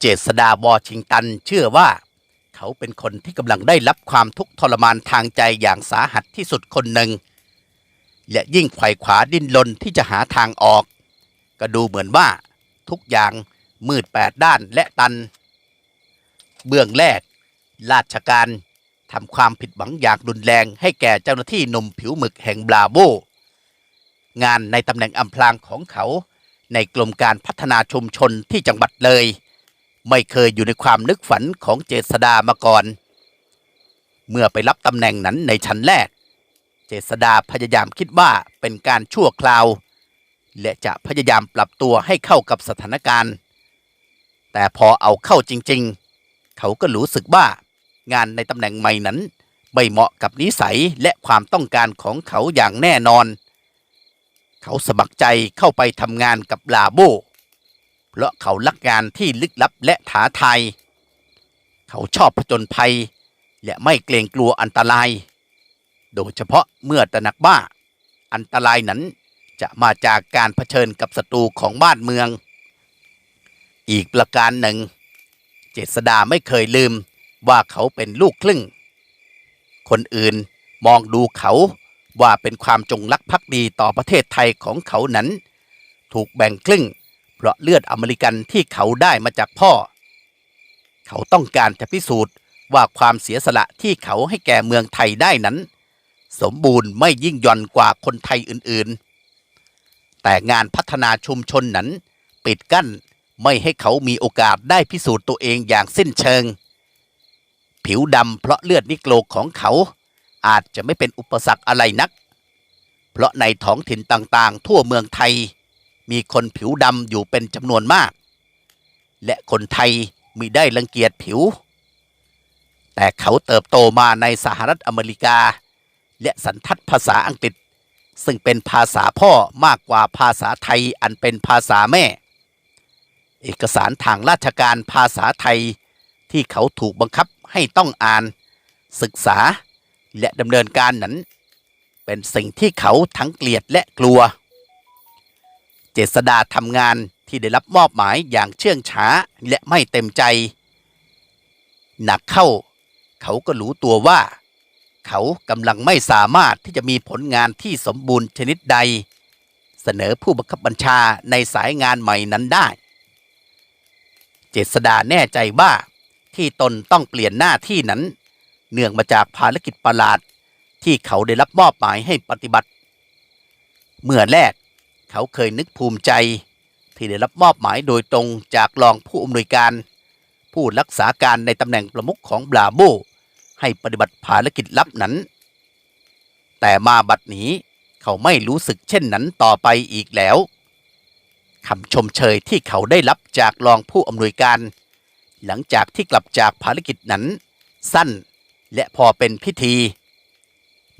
เจษดาวอชิงตัน เชื่อว่า เขาเป็นคนที่กำลังได้รับความทุกข์ทรมานทางใจอย่างสาหัสที่สุดคนหนึ่ง และยิ่งไขว่ขวาดิ้นรนที่จะหาทางออก ก็ดูเหมือนว่าทุกอย่างมืดแปดด้านและตัน เบื้องแรก ราชการทำความผิดหวังอย่างรุนแรงให้แก่เจ้าหน้าที่หนุ่มผิวหมึกแห่งบราโวงานในตำแหน่งอำพรางของเขาในกรมการพัฒนาชุมชนที่จังหวัดเลย ไม่เคยอยู่ในความนึกฝันของเจษดามาก่อน เมื่อไปรับตำแหน่งนั้นในชั้นแรก เจษดาพยายามคิดว่าเป็นการชั่วคราว และจะพยายามปรับตัวให้เข้ากับสถานการณ์ แต่พอเอาเข้าจริงๆ เขาก็รู้สึกว่างานในตำแหน่งใหม่นั้น ไม่เหมาะกับนิสัยและความต้องการของเขาอย่างแน่นอน เขาสมัครใจเข้าไปทำงานกับลาโบ เพราะเขารักงานที่ลึกลับและท้าทาย เขาชอบผจญภัย และไม่เกรงกลัวอันตราย โดยเฉพาะเมื่อตระหนักว่าอันตรายนั้นจะมาจากการเผชิญกับศัตรูของบ้านเมือง อีกประการหนึ่ง เจษดาไม่เคยลืมว่าเขาเป็นลูกครึ่ง คนอื่นมองดูเขาว่าเป็นความจงรักภักดีต่อประเทศไทยของเขานั้น ถูกแบ่งครึ่ง เพราะเลือดอเมริกันที่เขาได้มาจากพ่อ เขาต้องการจะพิสูจน์ว่าความเสียสละที่เขาให้แก่เมืองไทยได้นั้น สมบูรณ์ไม่ยิ่งย่อนกว่าคนไทยอื่นๆ แต่งานพัฒนาชุมชนนั้น ปิดกั้นไม่ให้เขามีโอกาสได้พิสูจน์ตัวเองอย่างสิ้นเชิง ผิวดำเพราะเลือดนิโกรของเขา อาจจะไม่เป็นอุปสรรคอะไรนัก เพราะในท้องถิ่นต่างๆ ทั่วเมืองไทย มีคนผิวดำอยู่เป็นจำนวนมาก และคนไทยมิได้รังเกียจผิว แต่เขาเติบโตมาในสหรัฐอเมริกา และสันทัดภาษาอังกฤษ ซึ่งเป็นภาษาพ่อมากกว่าภาษาไทยอันเป็นภาษาแม่ เอกสารทางราชการภาษาไทยที่เขาถูกบังคับให้ต้องอ่าน ศึกษาและดำเนินการนั้น เป็นสิ่งที่เขาทั้งเกลียดและกลัว เจษดาทำงานที่ได้รับมอบหมายอย่างเชื่องช้าและไม่เต็มใจ หนักเข้า เขาก็รู้ตัวว่า เขากำลังไม่สามารถที่จะมีผลงานที่สมบูรณ์ชนิดใด เสนอผู้บังคับบัญชาในสายงานใหม่นั้นได้ เจษดาแน่ใจว่าที่ตนต้องเปลี่ยนหน้าที่นั้น เนื่องมาจากภารกิจประหลาดที่เขาได้รับมอบหมายให้ปฏิบัติ เมื่อแรก เขาเคยนึกภูมิใจ ที่ได้รับมอบหมายโดยตรงจากรองผู้อำนวยการ ผู้รักษาการในตำแหน่งประมุขของบราโบให้ปฏิบัติภารกิจลับนั้น แต่มาบัดนี้เขาไม่รู้สึกเช่นนั้นต่อไปอีกแล้วคำชมเชยที่เขาได้รับจากรองผู้อำนวยการ หลังจากที่กลับจากภารกิจนั้น สั้นและพอเป็นพิธี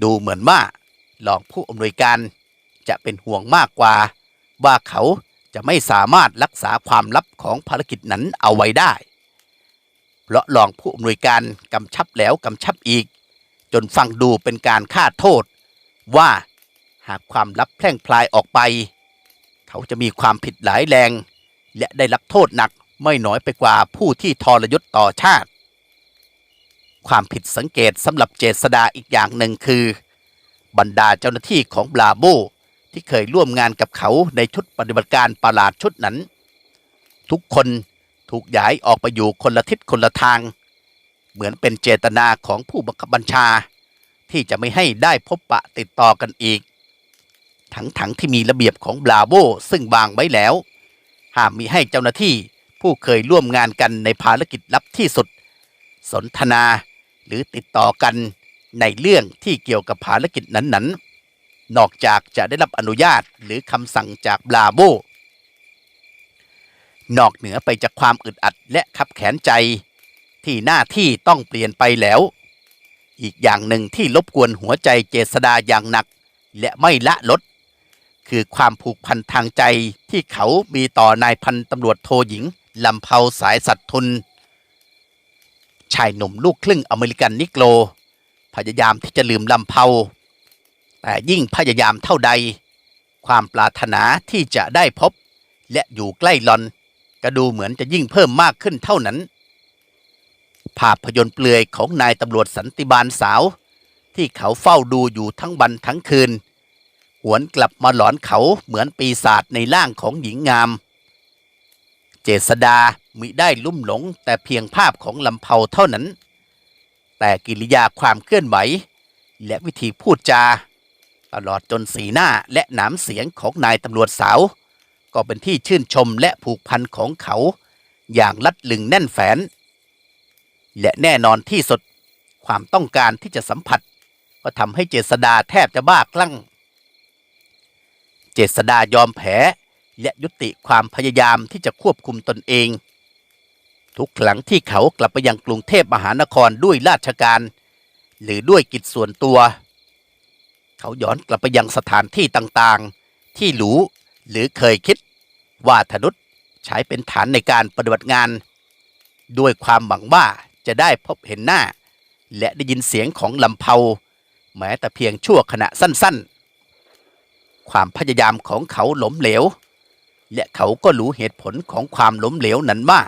ดูเหมือนว่ารองผู้อำนวยการ จะเป็นห่วงมากกว่า ว่าเขาจะไม่สามารถรักษาความลับของภารกิจนั้นเอาไว้ได้ เพราะรองผู้อำนวยการกำชับแล้วกำชับอีก จนฟังดูเป็นการฆ่าโทษ ว่าหากความลับแพร่งพลายออกไป เขาจะมีความผิดหลายแรง และได้รับโทษหนักไม่น้อยไปกว่าผู้ที่ทรยศต่อชาติ ความผิดสังเกตสำหรับเจษดาอีกอย่างหนึ่งคือ บรรดาเจ้าหน้าที่ของบราโบ ที่เคยร่วมงานกับเขาในชุดปฏิบัติการประหลาดชุดนั้น ทุกคนถูกย้ายออกไปอยู่คนละทิศคนละทาง เหมือนเป็นเจตนาของผู้บังคับบัญชา ที่จะไม่ให้ได้พบปะติดต่อกันอีก ทั้งๆทที่มีระเบียบของบราโบซึ่งวางไว้แล้ว ห้ามมีให้เจ้าหน้าที่ผู้เคยร่วมงานกันในภารกิจลับที่สุด สนทนาหรือติดต่อกันในเรื่องที่เกี่ยวกับภารกิจนั้นๆ นอกจากจะได้รับอนุญาตหรือคำสั่งจากบราโบ นอกเหนือไปจากความอึดอัดและขับแขนใจ ที่หน้าที่ต้องเปลี่ยนไปแล้ว อีกอย่างหนึ่งที่รบกวนหัวใจเจษดาอย่างหนัก และไม่ละลด คือความผูกพันทางใจที่เขามีต่อนายพันตำรวจโทหญิงลำเภาสายสัตว์ทุน ชายหนุ่มลูกครึ่งอเมริกันนิโกรพยายามที่จะลืมลำเภา แต่ยิ่งพยายามเท่าใด ความปรารถนาที่จะได้พบ และอยู่ใกล้หลอน ก็ดูเหมือนจะยิ่งเพิ่มมากขึ้นเท่านั้น ภาพยนตร์เปลือยของนายตำรวจสันติบาลสาว ที่เขาเฝ้าดูอยู่ทั้งวันทั้งคืน หวนกลับมาหลอนเขาเหมือนปีศาจในร่างของหญิงงาม เจษดามิได้ลุ่มหลงแต่เพียงภาพของลำเพาเท่านั้น แต่กิริยาความเคลื่อนไหว และวิธีพูดจา ตลอดจนสีหน้าและหนามเสียงของนายตำรวจสาว ก็เป็นที่ชื่นชมและผูกพันของเขา อย่างลัดลึงแน่นแฟน และแน่นอนที่สุดความต้องการที่จะสัมผัส ก็ทำให้เจษดาแทบจะบ้าคลั่ง เจษดายอมแพ้และยุติความพยายามที่จะควบคุมตนเอง ทุกครั้งที่เขากลับไปยังกรุงเทพมหานครด้วยราชการ หรือด้วยกิจส่วนตัว เขาย้อนกลับไปยังสถานที่ต่างๆ ที่หรูหรือเคยคิด ว่าธนุษย์ใช้เป็นฐานในการปฏิบัติงาน ด้วยความหวังว่าจะได้พบเห็นหน้า และได้ยินเสียงของลำเพาแม้แต่เพียงชั่วขณะสั้นๆ ความพยายามของเขาล้มเหลว และเขาก็รู้เหตุผลของความล้มเหลวนั้นว่า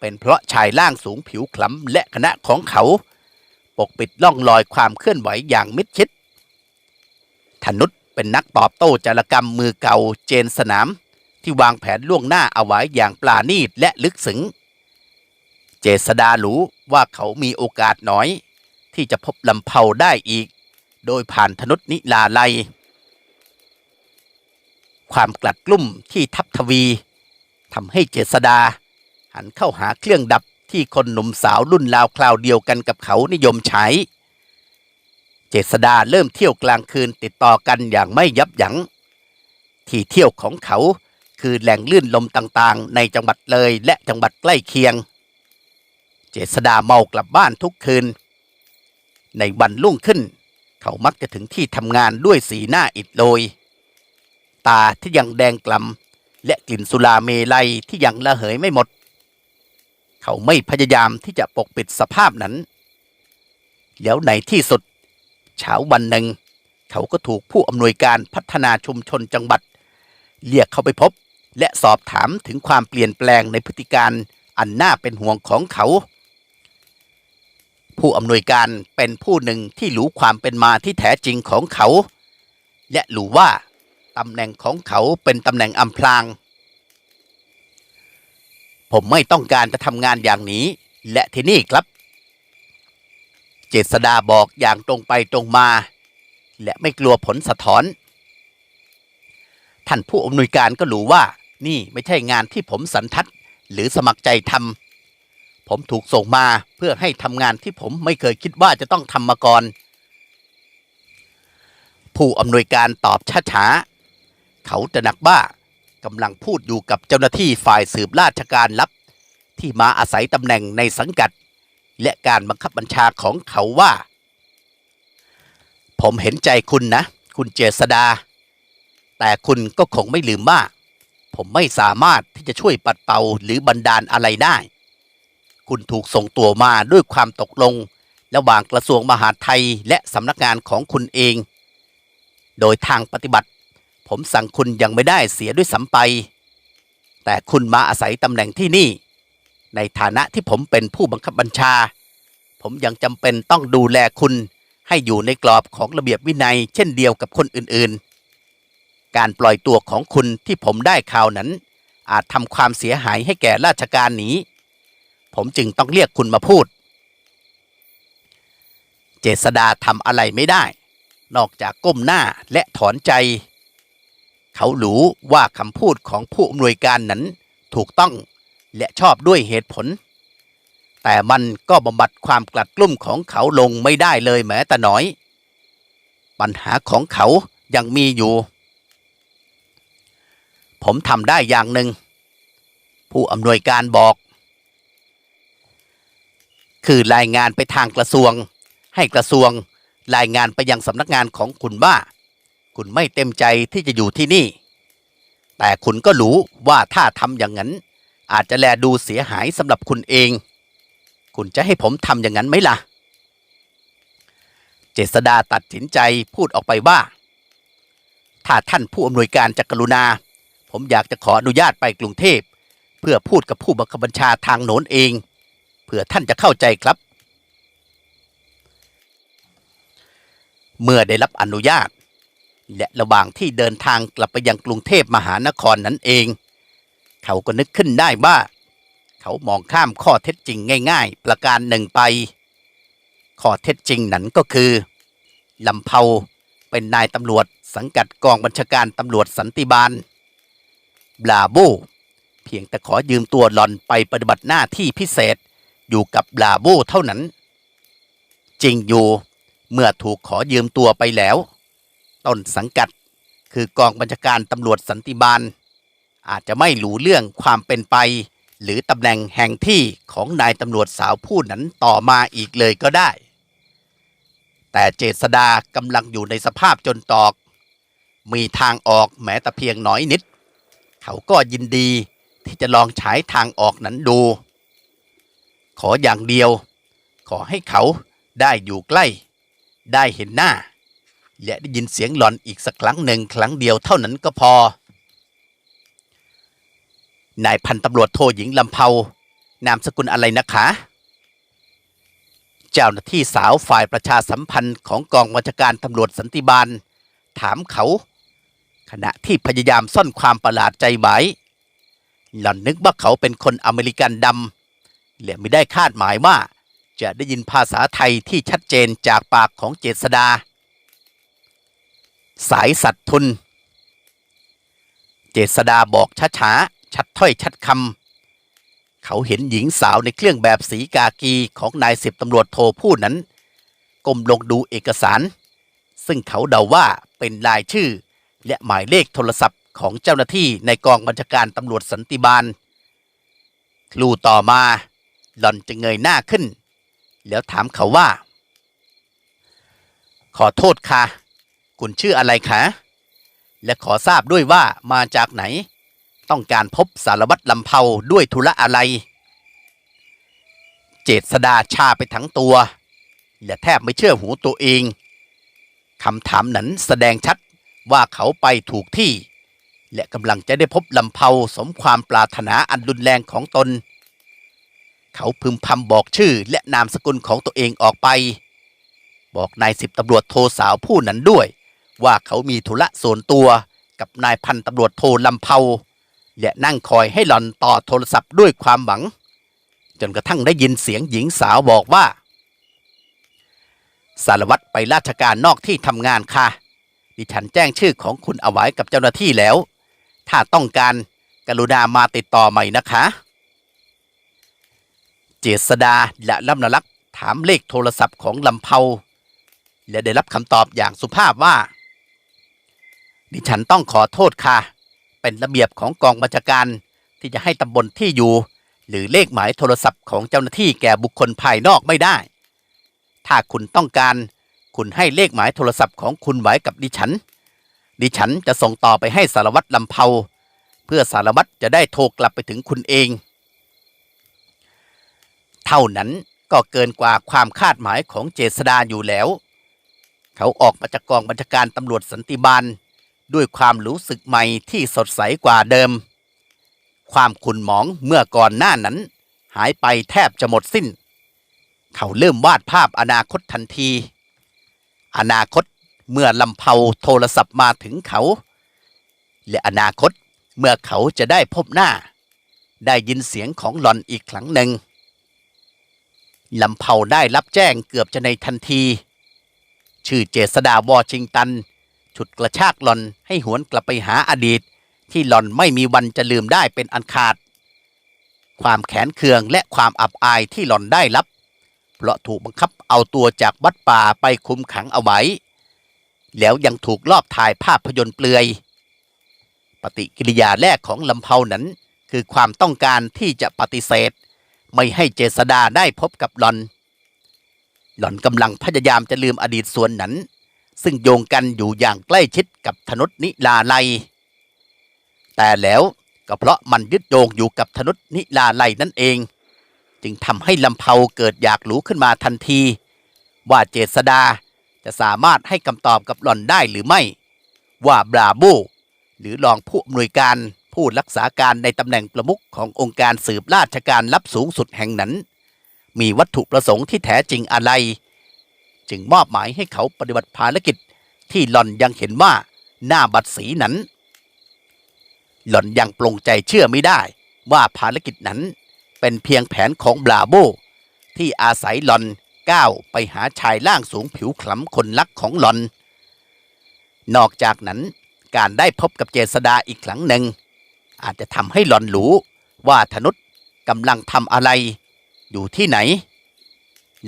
เป็นเพราะชายล่างสูงผิวคล้ำและคณะของเขา ปกปิดล่องรอยความเคลื่อนไหวอย่างมิดชิด ธนุษเป็นนักตอบโต้จารกรรมมือเก่าเจนสนาม ที่วางแผนล่วงหน้าเอาไว้อย่างปลาณีตและลึกซึ้งเจษดารู้ว่าเขามีโอกาสน้อย ที่จะพบลำเพาได้อีก โดยผ่านธนุษนิลาไลความกลัดกลุ้มที่ทับทวีทำให้เจษดา หันเข้าหาเครื่องดับที่คนหนุ่มสาวรุ่นราวคราวเดียวกันกับเขานิยมใช้ เจษดาเริ่มเที่ยวกลางคืนติดต่อกันอย่างไม่ยับยัง้ง ที่เที่ยวของเขาคือแหล่งลื่นลมต่างๆ ในจังหวัดเลยและจังหวัดใกล้เคียง เจษดาเมากลับบ้านทุกคืน ในวันรุ่งขึ้น เขามักจะถึงที่ทำงานด้วยสีหน้าอิดโรย ตาที่ยังแดงกล่ำและกลิ่นสุราเมลัยที่ยังระเหยไม่หมด เขาไม่พยายามที่จะปกปิดสภาพนั้น แล้วในที่สุด เช้าวันหนึ่ง เขาก็ถูกผู้อำนวยการพัฒนาชุมชนจังหวัด เรียกเขาไปพบ และสอบถามถึงความเปลี่ยนแปลงในพฤติการอันน่าเป็นห่วงของเขา ผู้อำนวยการเป็นผู้หนึ่งที่รู้ความเป็นมาที่แท้จริงของเขา และรู้ว่าตำแหน่งของเขาเป็นตำแหน่งอำพราง ผมไม่ต้องการจะทำงานอย่างนี้ และที่นี่ครับ เจษดาบอกอย่างตรงไปตรงมา และไม่กลัวผลสะท้อน ท่านผู้อำนวยการก็รู้ว่า นี่ไม่ใช่งานที่ผมสันทัดหรือสมัครใจทำผมถูกส่งมาเพื่อให้ทำงานที่ผมไม่เคยคิดว่าจะต้องทำมาก่อน ผู้อำนวยการตอบช้าๆ เขาตระหนักว่ากำลังพูดอยู่กับเจ้าหน้าที่ฝ่ายสืบราชการลับ ที่มาอาศัยตำแหน่งในสังกัด และการบังคับบัญชาของเขาว่า ผมเห็นใจคุณนะ คุณเจษดา แต่คุณก็คงไม่ลืมว่า ผมไม่สามารถที่จะช่วยปัดเป่าหรือบันดาลอะไรได้ คุณถูกส่งตัวมาด้วยความตกลง ระหว่างกระทรวงมหาดไทยและสำนักงานของคุณเอง โดยทางปฏิบัติ ผมสั่งคุณยังไม่ได้เสียด้วยซ้ำไป แต่คุณมาอาศัยตำแหน่งที่นี่ ในฐานะที่ผมเป็นผู้บังคับบัญชา ผมยังจำเป็นต้องดูแลคุณ ให้อยู่ในกรอบของระเบียบวินัย เช่นเดียวกับคนอื่นๆ การปล่อยตัวของคุณที่ผมได้ข่าวนั้น อาจทำความเสียหายให้แก่ราชการนี้ ผมจึงต้องเรียกคุณมาพูด เจษดาทำอะไรไม่ได้ นอกจากก้มหน้าและถอนใจ เขารู้ว่าคำพูดของผู้อำนวยการนั้นถูกต้อง และชอบด้วยเหตุผล แต่มันก็บำบัดความกลัดกลุ้มของเขาลงไม่ได้เลยแม้แต่น้อย ปัญหาของเขายังมีอยู่ ผมทำได้อย่างหนึ่ง ผู้อำนวยการบอก คือรายงานไปทางกระทรวง ให้กระทรวงรายงานไปยังสำนักงานของคุณว่า คุณไม่เต็มใจที่จะอยู่ที่นี่ แต่คุณก็รู้ว่าถ้าทำอย่างนั้น อาจจะแลดูเสียหายสำหรับคุณเอง คุณจะให้ผมทำอย่างนั้นไหมล่ะ เจษดาตัดสินใจพูดออกไปว่า ถ้าท่านผู้อำนวยการจะกรุณา ผมอยากจะขออนุญาตไปกรุงเทพ เพื่อพูดกับผู้บังคับบัญชาทางโน้นเอง เพื่อท่านจะเข้าใจครับ เมื่อได้รับอนุญาต และระหว่างที่เดินทางกลับไปยังกรุงเทพมหานครนั้นเอง เขาก็นึกขึ้นได้ว่าเขามองข้ามข้อเท็จจริงง่าย ๆ ประการหนึ่งไป ข้อเท็จจริงนั้นก็คือลำเภาเป็นนายตำรวจสังกัดกองบัญชาการตำรวจสันติบาลบลาโบเพียงแต่ขอยืมตัวหลอนไปปฏิบัติหน้าที่พิเศษอยู่กับบลาโบเท่านั้น จริงอยู่เมื่อถูกขอยืมตัวไปแล้ว ต้นสังกัดคือกองบัญชาการตำรวจสันติบาล อาจจะไม่รู้เรื่องความเป็นไป หรือตำแหน่งแห่งที่ของนายตำรวจสาวผู้นั้นต่อมาอีกเลยก็ได้ แต่เจษดากำลังอยู่ในสภาพจนตอก มีทางออกแม้แต่เพียงน้อยนิด เขาก็ยินดีที่จะลองใช้ทางออกนั้นดู ขออย่างเดียว ขอให้เขาได้อยู่ใกล้ ได้เห็นหน้า และได้ยินเสียงหลอนอีกสักครั้งหนึ่งครั้งเดียวเท่านั้นก็พอ นายพันตำรวจโทหญิงลำเภานามสกุลอะไรนะคะ เจ้าหน้าที่สาวฝ่ายประชาสัมพันธ์ของกองบัญชาการตำรวจสันติบาล ถามเขา ขณะที่พยายามซ่อนความประหลาดใจไว้หล่อนนึกว่าเขาเป็นคนอเมริกันดำและไม่ได้คาดหมายว่า จะได้ยินภาษาไทยที่ชัดเจนจากปากของเจษดา สายสัตว์ทุน เจษดาบอกช้าๆ ชัดถ้อยชัดคำเขาเห็นหญิงสาวในเครื่องแบบสีกากีของนายสิบตำรวจโทผู้นั้นก้มลงดูเอกสาร ซึ่งเขาเดาว่าเป็นลายชื่อ และหมายเลขโทรศัพท์ของเจ้าหน้าที่ในกองบัญชาการตำรวจสันติบาลครูต่อมาหล่อนจะเงยหน้าขึ้น แล้วถามเขาว่า ขอโทษค่ะ คุณชื่ออะไรคะ และขอทราบด้วยว่ามาจากไหน ต้องการพบสารวัตรลำเภาด้วยธุระอะไร เจษดาชาไปทั้งตัว และแทบไม่เชื่อหูตัวเองคำถามนั้นแสดงชัดว่าเขาไปถูกที่ และกำลังจะได้พบลำเภาสมความปรารถนาอันรุนแรงของตน เขาพึมพำบอกชื่อและนามสกุลของตัวเองออกไป บอกนายสิบตำรวจโทสาวผู้นั้นด้วย ว่าเขามีธุระส่วนตัวกับนายพันตำรวจโทลำเภา และนั่งคอยให้หล่อนต่อโทรศัพท์ด้วยความหวัง จนกระทั่งได้ยินเสียงหญิงสาวบอกว่า สารวัตรไปราชการนอกที่ทำงานค่ะ ดิฉันแจ้งชื่อของคุณเอาไว้กับเจ้าหน้าที่แล้ว ถ้าต้องการกรุณามาติดต่อใหม่นะคะ เจษดาและลำนลักษ์ถามเลขโทรศัพท์ของลำเภาและได้รับคำตอบอย่างสุภาพว่า ดิฉันต้องขอโทษค่ะ เป็นระเบียบของกองบัญชาการ ที่จะให้ตำบลที่อยู่ หรือเลขหมายโทรศัพท์ของเจ้าหน้าที่แก่บุคคลภายนอกไม่ได้ ถ้าคุณต้องการ คุณให้เลขหมายโทรศัพท์ของคุณไว้กับดิฉัน ดิฉันจะส่งต่อไปให้สารวัตรลำเภาเพื่อสารวัตรจะได้โทรกลับไปถึงคุณเอง เท่านั้นก็เกินกว่าความคาดหมายของเจษดาอยู่แล้ว เขาออกมาจากกองบัญชาการตำรวจสันติบาล ด้วยความรู้สึกใหม่ที่สดใสกว่าเดิม ความขุ่นหมองเมื่อก่อนหน้านั้น หายไปแทบจะหมดสิ้น เขาเริ่มวาดภาพอนาคตทันที อนาคตเมื่อลำเภาโทรศัพท์มาถึงเขา และอนาคตเมื่อเขาจะได้พบหน้า ได้ยินเสียงของหลอนอีกครั้งหนึ่งลำเภาได้รับแจ้งเกือบจะในทันที ชื่อเจษดาวอชิงตัน ฉุดกระชากหลอนให้หวนกลับไปหาอดีต ที่หลอนไม่มีวันจะลืมได้เป็นอันขาด ความแขนเคืองและความอับอายที่หลอนได้รับ เพราะถูกบังคับเอาตัวจากวัดป่าไปคุมขังเอาไว้ แล้วยังถูกลอบถ่ายภาพยนตร์เปลือย ปฏิกิริยาแรกของลำเพานั้น คือความต้องการที่จะปฏิเสธ ไม่ให้เจษดาได้พบกับหลอน หล่อนกำลังพยายามจะลืมอดีตส่วนนั้น ซึ่งโยงกันอยู่อย่างใกล้ชิดกับธนุษนิลาไลยแต่แล้วก็เพราะมันยึดโยงอยู่กับธนุษนิลาไลยนั่นเอง จึงทำให้ลำเพาเกิดอยากรู้ขึ้นมาทันที ว่าเจษดาจะสามารถให้คำตอบกับหล่อนได้หรือไม่ ว่าบราโบหรือรองผู้อำนวยการผู้รักษาการในตำแหน่งประมุขขององค์การสืบราชการลับสูงสุดแห่งนั้น มีวัตถุประสงค์ที่แท้จริงอะไร จึงมอบหมายให้เขาปฏิบัติภารกิจ ที่หล่อนยังเห็นว่าหน้าบัตรสีนั้น หล่อนยังปลงใจเชื่อไม่ได้ ว่าภารกิจนั้นเป็นเพียงแผนของบราโบ ที่อาศัยหล่อนก้าวไปหาชายล่างสูงผิวคล้ำคนรักของหล่อน นอกจากนั้นการได้พบกับเจษดาอีกครั้งหนึ่ง อาจจะทำให้หล่อนรู้ว่าธนุษกำลังทำอะไร อยู่ที่ไหน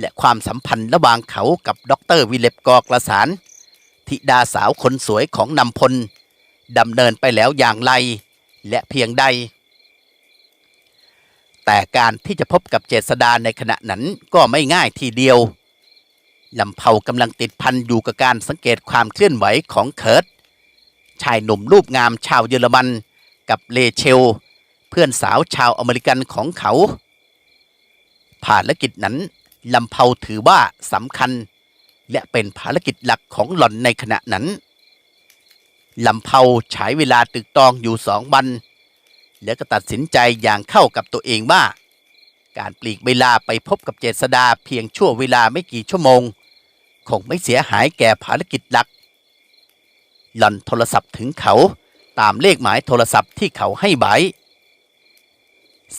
และความสัมพันธ์ระหว่างเขากับดรวิเลปกอกระสารธิดาสาวคนสวยของนำพลดำเนินไปแล้วอย่างไร และเพียงใด แต่การที่จะพบกับเจษดาในขณะนั้นก็ไม่ง่ายทีเดียวลำเผากำลังติดพันอยู่กับการสังเกตความเคลื่อนไหวของเคิร์ตชายหนุ่มรูปงามชาวเยอรมันกับเลเชล เพื่อนสาวชาวอเมริกันของเขาภารกิจนั้น ลำเผาถือว่าสำคัญ และเป็นภารกิจหลักของหล่อนในขณะนั้นลำเผาใช้เวลาตึกตองอยู่สองวัน แล้วก็ตัดสินใจอย่างเข้ากับตัวเองว่า การปลีกเวลาไปพบกับเจษดาเพียงชั่วเวลาไม่กี่ชั่วโมง คงไม่เสียหายแก่ภารกิจหลัก หล่อนโทรศัพท์ถึงเขาตามเลขหมายโทรศัพท์ที่เขาให้ไว้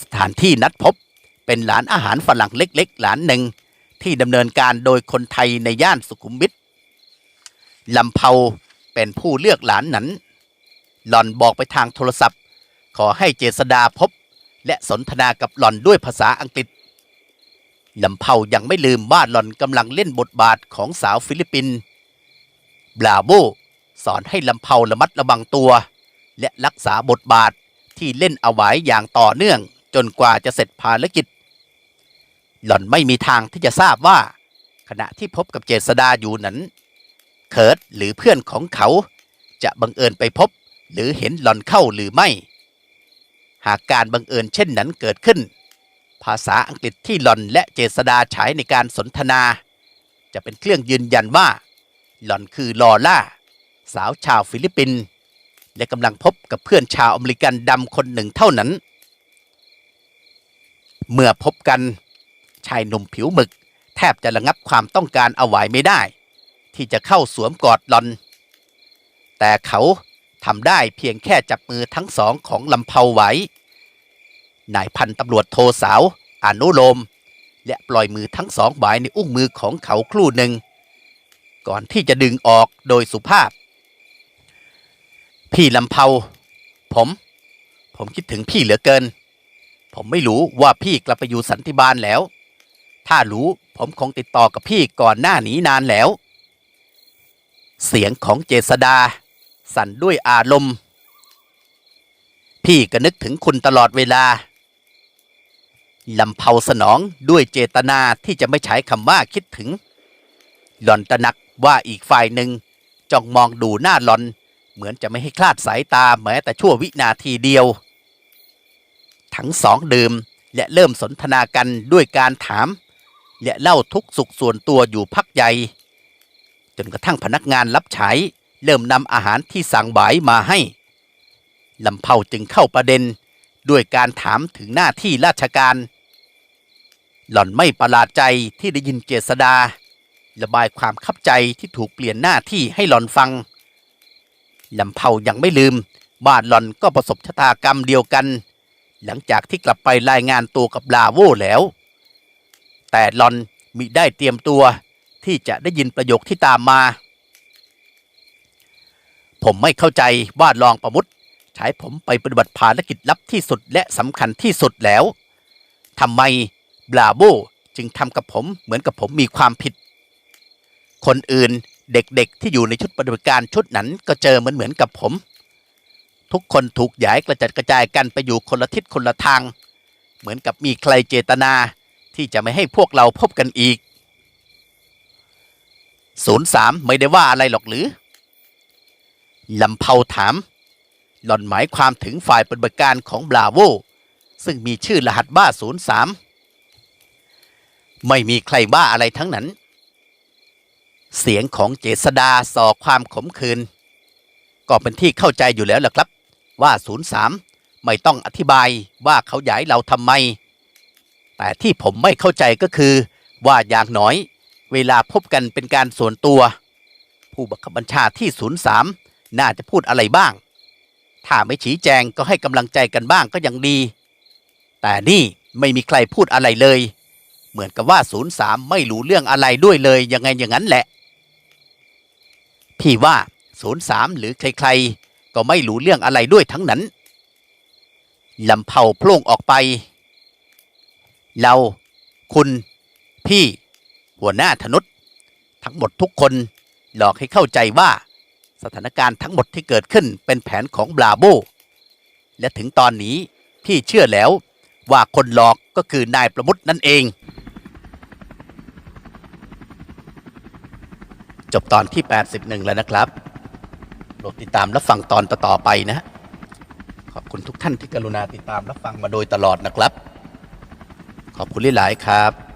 สถานที่นัดพบ เป็นร้านอาหารฝรั่งเล็กๆร้านหนึ่งที่ดำเนินการโดยคนไทยในย่านสุขุมวิทลำเผาเป็นผู้เลือกหลานนั้น หล่อนบอกไปทางโทรศัพท์ ขอให้เจษดาพบ และสนทนากับหล่อนด้วยภาษาอังกฤษลำเผายังไม่ลืมว่าหล่อนกำลังเล่นบทบาทของสาวฟิลิปปินส์บราโบสอนให้ลำเผาระมัดระวังตัว และรักษาบทบาทที่เล่นเอาไว้อย่างต่อเนื่องจนกว่าจะเสร็จภารกิจ หล่อนไม่มีทางที่จะทราบว่า ขณะที่พบกับเจษดาอยู่นั้น เคิร์ตหรือเพื่อนของเขาจะบังเอิญไปพบ หรือเห็นหล่อนเข้าหรือไม่ หากการบังเอิญเช่นนั้นเกิดขึ้น ภาษาอังกฤษที่หล่อนและเจษดาใช้ในการสนทนา จะเป็นเครื่องยืนยันว่า หล่อนคือลอล่า สาวชาวฟิลิปปินส์และกำลังพบกับเพื่อนชาวอเมริกันดำคนหนึ่งเท่านั้น เมื่อพบกัน ชายหนุ่มผิวหมึก แทบจะระงับความต้องการเอาไว้ไม่ได้ ที่จะเข้าสวมกอดหลอน แต่เขาทำได้เพียงแค่จับมือทั้งสองของลำเพาไว้ นายพันตำรวจโทสาว อนุโลม และปล่อยมือทั้งสองไว้ในอุ้งมือของเขาครู่หนึ่ง ก่อนที่จะดึงออกโดยสุภาพ พี่ลำเพา ผม ผมคิดถึงพี่เหลือเกิน ผมไม่รู้ว่าพี่กลับไปอยู่สันติบาลแล้ว ถ้ารู้ผมคงติดต่อกับพี่ก่อนหน้านี้นานแล้ว เสียงของเจษดา สั่นด้วยอารมณ์ พี่ก็นึกถึงคุณตลอดเวลาลำเผาสนองด้วยเจตนาที่จะไม่ใช้คำว่าคิดถึง หล่อนตระหนักว่าอีกฝ่ายหนึ่งจ้องมองดูหน้าหล่อน เหมือนจะไม่ให้คลาดสายตาแม้แต่ชั่ววินาทีเดียว ทั้งสองดื่มและเริ่มสนทนากันด้วยการถาม และเล่าทุกสุขส่วนตัวอยู่พักใหญ่ จนกระทั่งพนักงานรับใช้เริ่มนำอาหารที่สั่งบ่ายมาให้ลำเผาจึงเข้าประเด็นด้วยการถามถึงหน้าที่ราชการ หล่อนไม่ประหลาดใจที่ได้ยินเจษดา ระบายความคับใจที่ถูกเปลี่ยนหน้าที่ให้หล่อนฟังลำเผายังไม่ลืมว่าหล่อนก็ประสบชะตากรรมเดียวกัน หลังจากที่กลับไปรายงานตัวกับลาโวแล้ว แต่หลอนมิได้เตรียมตัวที่จะได้ยินประโยคที่ตามมา ผมไม่เข้าใจว่ารองประมุตใช้ผมไปปฏิบัติภารกิจลับที่สุดและสำคัญที่สุดแล้วทำไมบราโบจึงทำกับผมเหมือนกับผมมีความผิด คนอื่นเด็กๆที่อยู่ในชุดปฏิบัติการชุดนั้นก็เจอเหมือนเหมือนกับผม ทุกคนถูกย้ายกระจัดกระจายกันไปอยู่คนละทิศคนละทาง เหมือนกับมีใครเจตนา ที่จะไม่ให้พวกเราพบกันอีกศูนย์สามไม่ได้ว่าอะไรหรอกหรือลำเผาถาม หล่อนหมายความถึงฝ่ายปฏิบัติการของบราโว ซึ่งมีชื่อรหัสบ้าศูนย์สามไม่มีใครบ้าอะไรทั้งนั้น เสียงของเจษดาส่อความขมขื่นก็เป็นที่เข้าใจอยู่แล้วล่ะครับ ว่าศูนย์สามไม่ต้องอธิบายว่าเขาย้ายเราทำไม แต่ที่ผมไม่เข้าใจก็คือ ว่าอย่างน้อย เวลาพบกันเป็นการส่วนตัว ผู้บังคับบัญชาที่ 03 น่าจะพูดอะไรบ้าง ถ้าไม่ชี้แจงก็ให้กำลังใจกันบ้างก็ยังดี แต่นี่ไม่มีใครพูดอะไรเลย เหมือนกับว่า 03 ไม่รู้เรื่องอะไรด้วยเลยยังไงอย่างนั้นแหละ พี่ว่า 03 หรือใครๆ ก็ไม่รู้เรื่องอะไรด้วยทั้งนั้นลำเผาโพล่งออกไป เรา คุณ พี่ หัวหน้าธนุษทั้งหมดทุกคนหลอกให้เข้าใจว่า สถานการณ์ทั้งหมดที่เกิดขึ้นเป็นแผนของบราโบ และถึงตอนนี้พี่เชื่อแล้วว่าคนหลอกก็คือนายประมุตินั่นเอง จบตอนที่ 81 แล้วนะครับโปรดติดตามรับฟังตอนต่อๆไปนะ ขอบคุณทุกท่านที่กรุณาติดตามรับฟังมาโดยตลอดนะครับ ขอบคุณหลายๆครับ